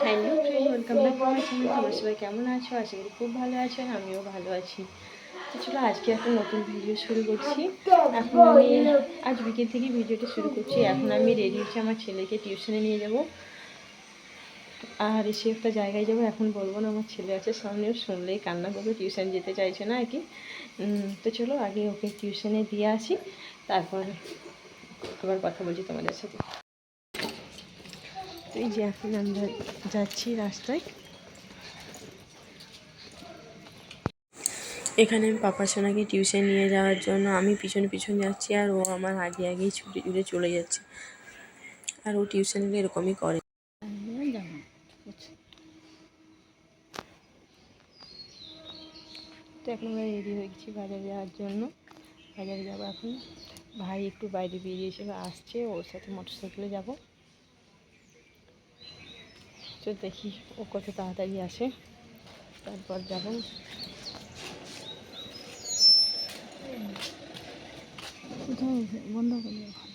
Hello friend welcome back to my channel তোমরা সবাই কেমন আছো? আশা করি খুব ভালো আছো আর আমিও ভালো আছি। তো চলো আজকে একটা নতুন ভিডিও শুরু করছি। এখন আমি আজ বিকেল থেকে ভিডিওটা শুরু করছি। এখন আমি রেডি হচ্ছি আমার ছেলেকে টিউশনে নিয়ে যাব। আর এসে একটা জায়গায় যাব। এখন বলব না, আমার ছেলে আছে সামনেও শুনলেই কান্না করবে টিউশন যেতে চাইছে না আর কি। তো চলো আগে ওকে টিউশনে দিয়ে আসি। তারপর আবার কথা বলছি তোমাদের সাথে। তো এই যে এখন আমরা যাচ্ছি রাস্তায়। এখানে আমি পাপা সোনাকে টিউশন নিয়ে যাওয়ার জন্য আমি পিছনে পিছনে যাচ্ছি আর ও আমার আগে আগেই ছুটে ছুটে চলে যাচ্ছে। আর ও টিউশনে এরকমই করে। তো এখন আমরা রেডি হয়ে গেছি বাজারে যাওয়ার জন্য। বাজারে যাব এখন। ভাই একটু বাইরে বেরিয়েছিল আসছে, ওর সাথে মোটর সাইকেলে যাব। তো দেখি ও কত তাড়াতাড়ি আসে। তারপর যাব। বন্ধ করে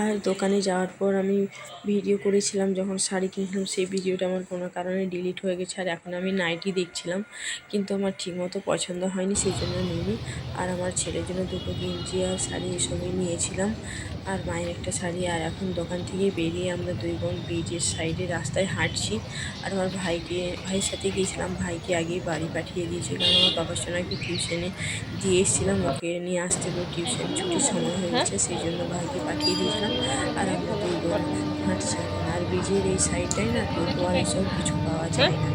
আর দোকানে যাওয়ার পর আমি ভিডিও করেছিলাম, যখন শাড়ি কিনলাম সেই ভিডিওটা আমার কোনো কারণে ডিলিট হয়ে গেছে। আর এখন আমি নাইটি দেখছিলাম, কিন্তু আমার ঠিকমতো পছন্দ হয়নি, সেই জন্য নিইনি। আর আমার ছেলের জন্য দুটো গেঞ্জি আর শাড়ি এসবই নিয়েছিলাম। আর মায়ের একটা শাড়ি। আর এখন দোকান থেকে বেরিয়ে আমরা দুই বোন ব্রিজের সাইডে রাস্তায় হাঁটছি। আর আমার ভাইকে, ভাইয়ের সাথে গিয়েছিলাম। ভাইকে আগেই বাড়ি পাঠিয়ে দিয়েছি কারণ আমার বাবার সোনাকে টিউশনে দিয়ে এসেছিলাম। ওকে নিয়ে আসতে টিউশন ছুটির সময় হয়ে গেছে সেই জন্য ভাইকে পাঠিয়ে দিয়েছিলাম আর আমরা দুই বোন হাঁটছি এখন। আর ব্রিজের এই সাইডটায় না টোটো আর এসব কিছু পাওয়া যায় না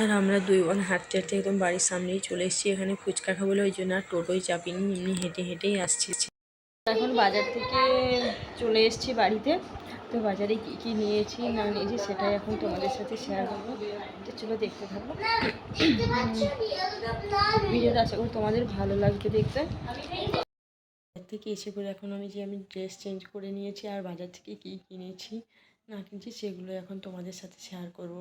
আর আমরা দুই বোন হাঁটতে হাঁটতে একদম বাড়ির সামনেই চলে এসেছি। এখানে ফুচকা খাব ওই জন্য আর টোটোই চাপিনি, এমনি হেঁটে হেঁটেই আসছি। এখন বাজার থেকে চলে এসেছি বাড়িতে। তো বাজারে কী কী নিয়েছি না নিয়েছি সেটাই এখন তোমাদের সাথে শেয়ার করব। তো চলো দেখতে থাকব ভিডিওটা আশা করি তোমাদের ভালো লাগবে দেখতে। থেকে এসে পরে এখন আমি যে আমি ড্রেস চেঞ্জ করে নিয়েছি আর বাজার থেকে কী কিনেছি, না কিনছি সেগুলো এখন তোমাদের সাথে শেয়ার করব।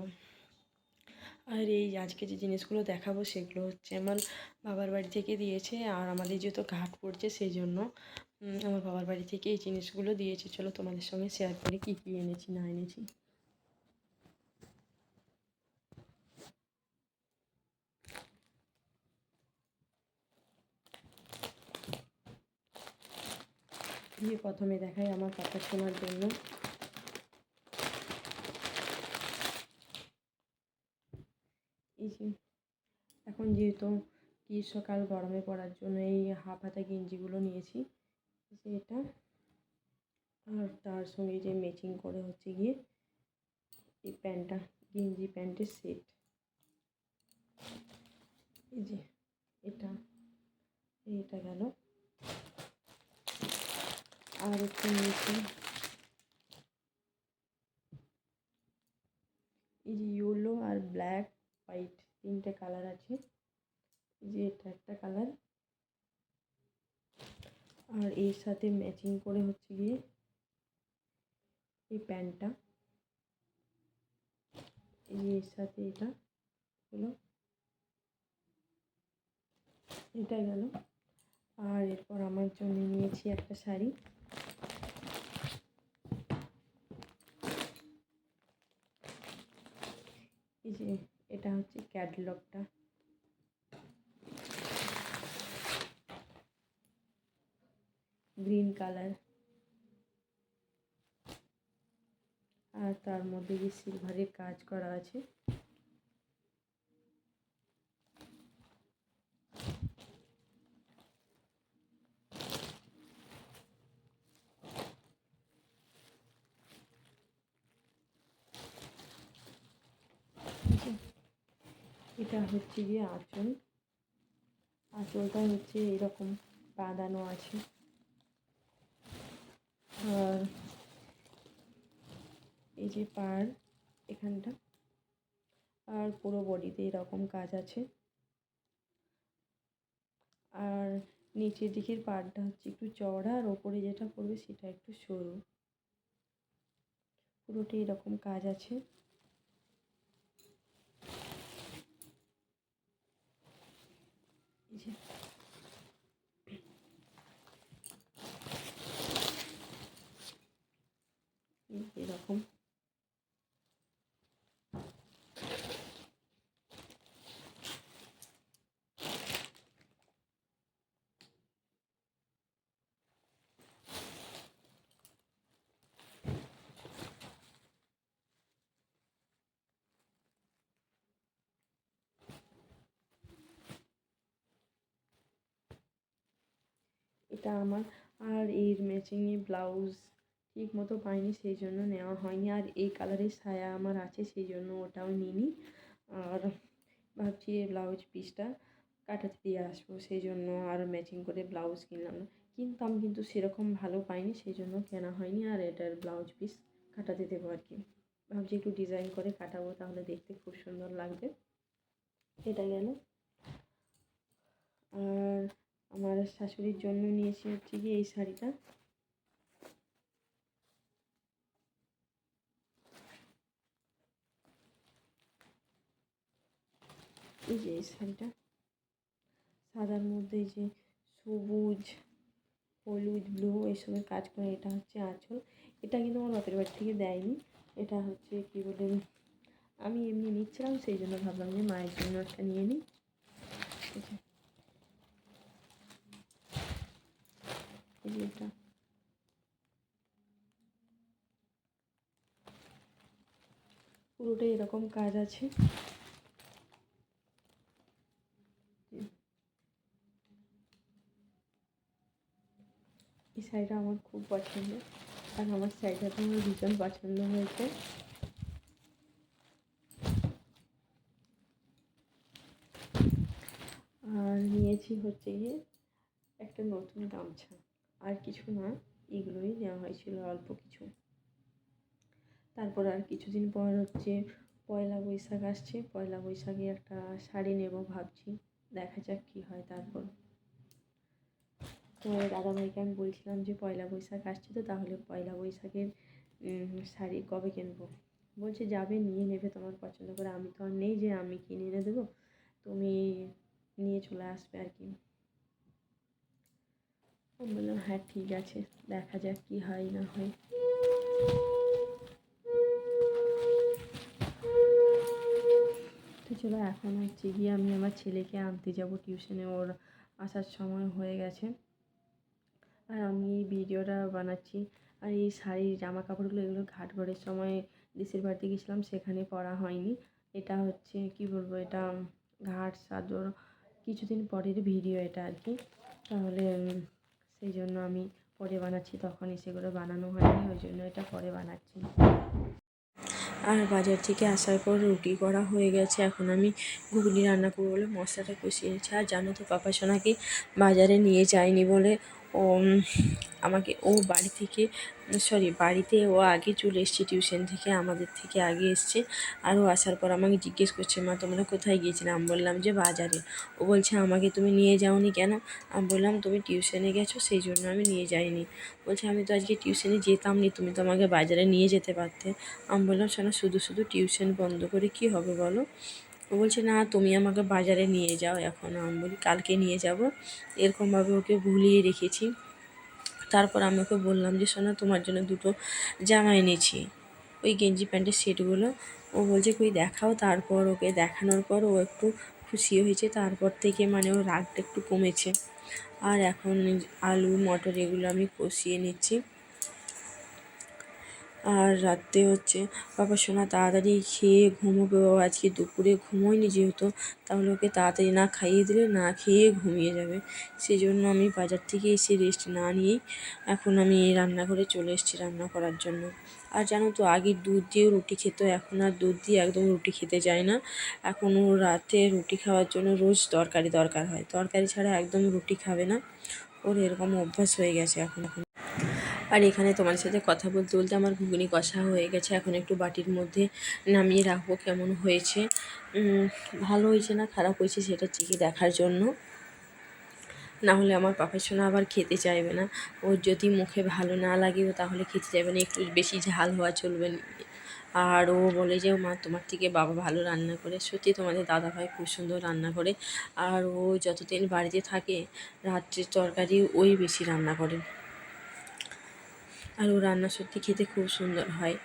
আর এই আজকে যে জিনিসগুলো দেখাবো সেগুলো হচ্ছে আমার বাবার বাড়ি থেকে দিয়েছে আর আমাদের যেহেতু ঘাট পড়ছে সেই জন্য আমার বাবার বাড়ি থেকে এই জিনিসগুলো দিয়েছে। চলো তোমাদের সঙ্গে শেয়ার করি কী কী এনেছি, না এনেছি। দিয়ে প্রথমে দেখাই আমার পাপা শোনার জন্য। এই যে, এখন যেহেতু গ্রীষ্মকাল গরমে পড়ার জন্য এই হাফ হাতা গেঞ্জিগুলো নিয়েছি, যে এটা, আর তার সঙ্গে যে ম্যাচিং করে হচ্ছে গিয়ে এই প্যান্টটা, গেঞ্জি প্যান্টের সেট এই যে, এটা এটা গেল। আর একটু নিয়েছি। এই যে ইয়েলো আর ব্ল্যাক হোয়াইট তিনটে কালার আছে। এই যে এটা একটা কালার আর এর সাথে ম্যাচিং করে হচ্ছে গিয়ে এই প্যান্টটা। এই এর সাথে এটা হলো। এটা গেল। আর এরপর আমার জন্য নিয়েছি একটা শাড়ি। এই যে এটা হচ্ছে ক্যাটলগটা। Green colour. আর তার মধ্যে যে সিলভারের কাজ করা আছে এই যে এটা হচ্ছে গিয়ে আঁচল। আঁচলটা হচ্ছে এরকম বাঁধানো আছে। আর এই যে পার এখানটা, আর পুরো বডিতে এরকম কাজ আছে। আর নিচের দিকের পাড়টা হচ্ছে একটু চওড়া, আর ওপরে যেটা পড়বে সেটা একটু সরু। পুরোটা এরকম কাজ আছে এই যে এই এরকম এটা আমার আর এর ম্যাচিংয়ে ব্লাউজ ঠিক মতো পাইনি, সেই জন্য নেওয়া হয়নি। আর এই কালারের সায়া আমার আছে, সেই জন্য ওটাও নিইনি। আর ভাবছি এই ব্লাউজ পিসটা কাটাতে দিয়ে আসব, সেই জন্য আর ম্যাচিং করে ব্লাউজ কিনলাম। না কিনতাম কিন্তু সেরকম ভালো পাইনি, সেই জন্য কেনা হয়নি। আর এটার ব্লাউজ পিস কাটাতে দেবো আর কি। ভাবছি একটু ডিজাইন করে কাটাবো, তাহলে দেখতে খুব সুন্দর লাগবে। এটা গেল। আর আমার শাশুড়ির জন্য নিয়েছি হচ্ছে কি এই শাড়িটা। এই যে এই শাড়িটা। সাদার মধ্যে যে সবুজ, হলুদ, ব্লু এইসবের কাজ করে এটা হচ্ছে আঁচল। এটা কিন্তু আমার বাপের বাড়ি থেকে দেয়নি। এটা হচ্ছে কি বলে, আমি এমনি নিচ্ছিলাম, সেই জন্য ভাবলাম যে মায়ের জন্য একটা নিয়ে নিই। এটা পুরোটাই এরকম কাজ আছে। এই শাড়িটা আমার খুব পছন্দ। আর আমার শাড়িটা তো আমার ভীষণ পছন্দ হয়েছে। আর নিয়েছি হচ্ছে একটা নতুন গামছা। আর কিছু না, এগুলোই নেওয়া হয়েছিল অল্প কিছু। তারপর আর কিছুদিন পর হচ্ছে পয়লা বৈশাখ আসছে, পয়লা বৈশাখে একটা শাড়ি নেব ভাবছি, দেখা যাক কী হয় তারপর। তো দাদাভাইকে আমি বলছিলাম যে পয়লা বৈশাখ আসছে তো, তাহলে পয়লা বৈশাখের শাড়ি কবে কিনবো? বলছে যাবে, নিয়ে নেবে তোমার পছন্দ করে। আমি তো আর নেই যে আমি কিনে এনে দেবো, তুমি নিয়ে চলে আসবে আর কি। বললাম হ্যাঁ ঠিক আছে, দেখা যাক কী হয় না হয়। তো চলো, এখন হচ্ছে গিয়ে আমি আমার ছেলেকে আনতে যাব টিউশনে। ওর আসার সময় হয়ে গেছে। আর আমি এই ভিডিওটা বানাচ্ছি। আর এই শাড়ির জামা কাপড়গুলো এগুলো ঘাট ঘরের সময় দেশের বাড়িতে গেছিলাম, সেখানে পরা হয়নি। এটা হচ্ছে, কি বলব, এটা ঘাট, চাদর, কিছুদিন পরের ভিডিও এটা আর কি। তাহলে সেই জন্য আমি পরে বানাচ্ছি, তখনই সেগুলো বানানো হয়নি, ওই জন্য এটা পরে বানাচ্ছি। আর বাজার থেকে আসার পর রুটি করা হয়ে গেছে, এখন আমি ঘুগনি রান্না করব বলে মশলাটা কষিয়ে আর জানো তো পাপা সোনাকে বাজারে নিয়ে যাইনি বলে ও আমাকে, ও বাড়ি থেকে, সরি, বাড়িতে ও আগে চলে এসছে টিউশন থেকে, আমাদের থেকে আগে এসছে। আর ও আসার পর আমাকে জিজ্ঞেস করছে, মা, তোমরা কোথায় গিয়েছিলে? আমি বললাম যে, বাজারে। ও বলছে, আমাকে তুমি নিয়ে যাওনি কেন? আমি বললাম, তুমি টিউশনে গেছো, সেই জন্য আমি নিয়ে যাইনি। বলছে, আমি তো আজকে টিউশনে যেতাম নি তুমি তো আমাকে বাজারে নিয়ে যেতে পারতে। আমি বললাম, শোনো, শুধু শুধু টিউশন বন্ধ করে কী হবে বলো? ও বলছে, না, তুমি আমাকে বাজারে নিয়ে যাও, এখন আমি বলি, কালকে নিয়ে যাব। এরকমভাবে ওকে ভুলিয়ে রেখেছি। তারপর আমি ওকে বললাম যে, শোনো, তোমার জন্য দুটো জামা এনেছি। ওই গেঞ্জি প্যান্টের সেটগুলো। ও বলছে, কই দেখাও। তারপর ওকে দেখানোর পর ও একটু খুশি হয়েছে। তারপর থেকে মানে ওর রাগটা একটু কমেছে। আর এখন আলু, মটর এগুলো আমি কষিয়ে নিচ্ছি। আর রাত্রে হচ্ছে বাবা সোনা তাড়াতাড়ি খেয়ে ঘুমোবে। ও আজকে দুপুরে ঘুমোয়নি যেহেতু, তাহলে ওকে তাড়াতাড়ি না খাইয়ে দিলে না খেয়ে ঘুমিয়ে যাবে। সেই জন্য আমি বাজার থেকে এসে রেস্ট না নিয়েই এখন আমি এই রান্নাঘরে চলে এসেছি রান্না করার জন্য। আর জানো তো, আগে দুধ দিয়ে রুটি খেত, এখন আর দুধ দিয়ে একদম রুটি খেতে চায় না। এখন ও রাতে রুটি খাওয়ার জন্য রোজ তরকারি দরকার হয়। তরকারি ছাড়া একদম রুটি খাবে না। ওর এরকম অভ্যাস হয়ে গেছে এখন এখন। আর এখানে তোমার সাথে কথা বলতে বলতে আমার ঘুগনি কষা হয়ে গেছে। এখন একটু বাটির মধ্যে নামিয়ে রাখব কেমন হয়েছে। ভালো হয়েছে না খারাপ হয়েছে সেটা চেখে দেখার জন্য। না হলে আমার পাপের সোনা আবার খেতে চাইবে না। ওর যদি মুখে ভালো না লাগে ও তাহলে খেতে চাইবে না, একটু বেশি ঝাল হওয়া চলবে আর ও বলে যে, মা, তোমার থেকে বাবা ভালো রান্না করে। সত্যি তোমাদের দাদাভাই খুব সুন্দর রান্না করে। আর ও যতদিন বাড়িতে থাকে রাত্রির তরকারি ওই বেশি রান্না করে। আর ও রান্না সত্যি খেতে খুব সুন্দর হয়।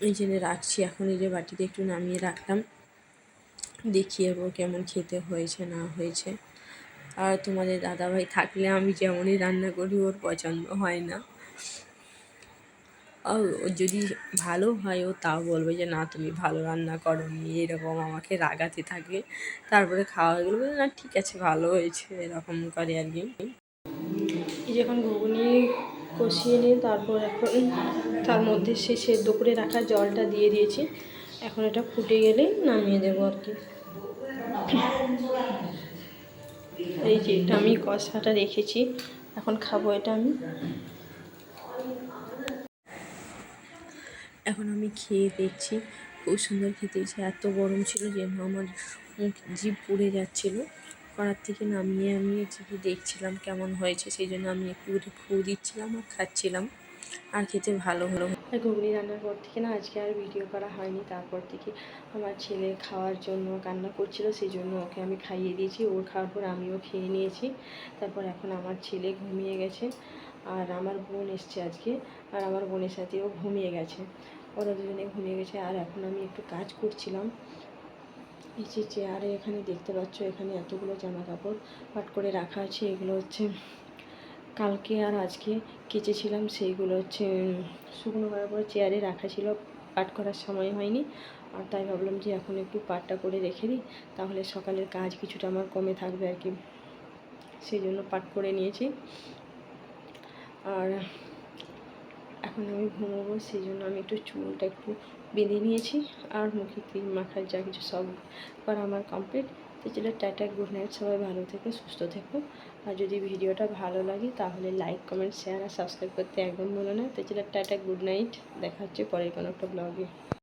এই জন্য রাখছি। এখন এই যে বাটিতে একটু নামিয়ে রাখলাম। দেখিয়ে ও কেমন খেতে হয়েছে, না হয়েছে। আর তোমাদের দাদাভাই থাকলে আমি যেমনই রান্না করি, ওর পছন্দ হয় না। আর যদি ভালো হয়, ও তাও বলবে যে, না, তুমি ভালো রান্না করো নি এরকম আমাকে রাগাতে থাকে। তারপরে খাওয়া গেলে বলে, না, ঠিক আছে, ভালো হয়েছে। এরকম করে আর কি। যখন ঘুগনি কষিয়ে নিয়ে তারপর এখন তার মধ্যে সে সেদ্ধ করে রাখা জলটা দিয়ে দিয়েছি। এখন এটা ফুটে গেলেই নামিয়ে দেবো আর কি। এই যে এটা আমি কষাটা রেখেছি। এখন খাব এটা আমি। এখন আমি খেয়ে দেখছি খুব সুন্দর খেতে এত গরম ছিল যে আমার জিভ পুড়ে যাচ্ছিল। কড়ার থেকে নামিয়ে আমি জিভে দেখছিলাম কেমন হয়েছে, সেই জন্য আমি একটু ফু দিচ্ছিলাম আর খাচ্ছিলাম। আর খেতে ভালো হলো। ঘুগনি রান্নার পর থেকে না আজকে আর ভিডিও করা হয়নি, তারপর থেকে আমার ছেলে খাওয়ার জন্য কান্না করছিল, সেই জন্য ওকে আমি খাইয়ে দিয়েছি, ওর খাওয়ার পর আমিও খেয়ে নিয়েছি। তারপর এখন আমার ছেলে ঘুমিয়ে গেছে আর আমার বোন এসছে আজকে আর আমার বোনের সাথেও ঘুমিয়ে গেছে। ওরা দুজনে ঘুমিয়ে গেছে আর এখন আমি একটু কাজ করছিলাম। এই চেয়ারে এখানে দেখতে পাচ্ছ, এখানে এতগুলো জামা কাপড় পাট করে রাখা আছে। এগুলো হচ্ছে কালকে আর আজকে কেচেছিলাম, সেইগুলো হচ্ছে শুকনো করার পরে চেয়ারে রাখা ছিল, পাট করার সময় হয়নি। আর তাই ভাবলাম যে এখন একটু পাটটা করে রেখে দিই, তাহলে সকালের কাজ কিছুটা আমার কমে থাকবে আর কি। সেই জন্য পাট করে নিয়েছি। আর এখন আমি ঘুমোবো, সেই জন্য আমি একটু চুলটা একটু বেঁধে নিয়েছি আর মুখে ক্রিম, মাখার যা কিছু সব করা আমার কমপ্লিট তো সেটা টাটা গুড নাইট সবাই ভালো থেকো, সুস্থ থেকো। আর যদি ভিডিওটা ভালো লাগে তাহলে লাইক কমেন্ট শেয়ার আর সাবস্ক্রাইব করতে একদম ভুলো না। তো সেটা টাটা গুড নাইট দেখা হচ্ছে পরের কোনো একটা ব্লগে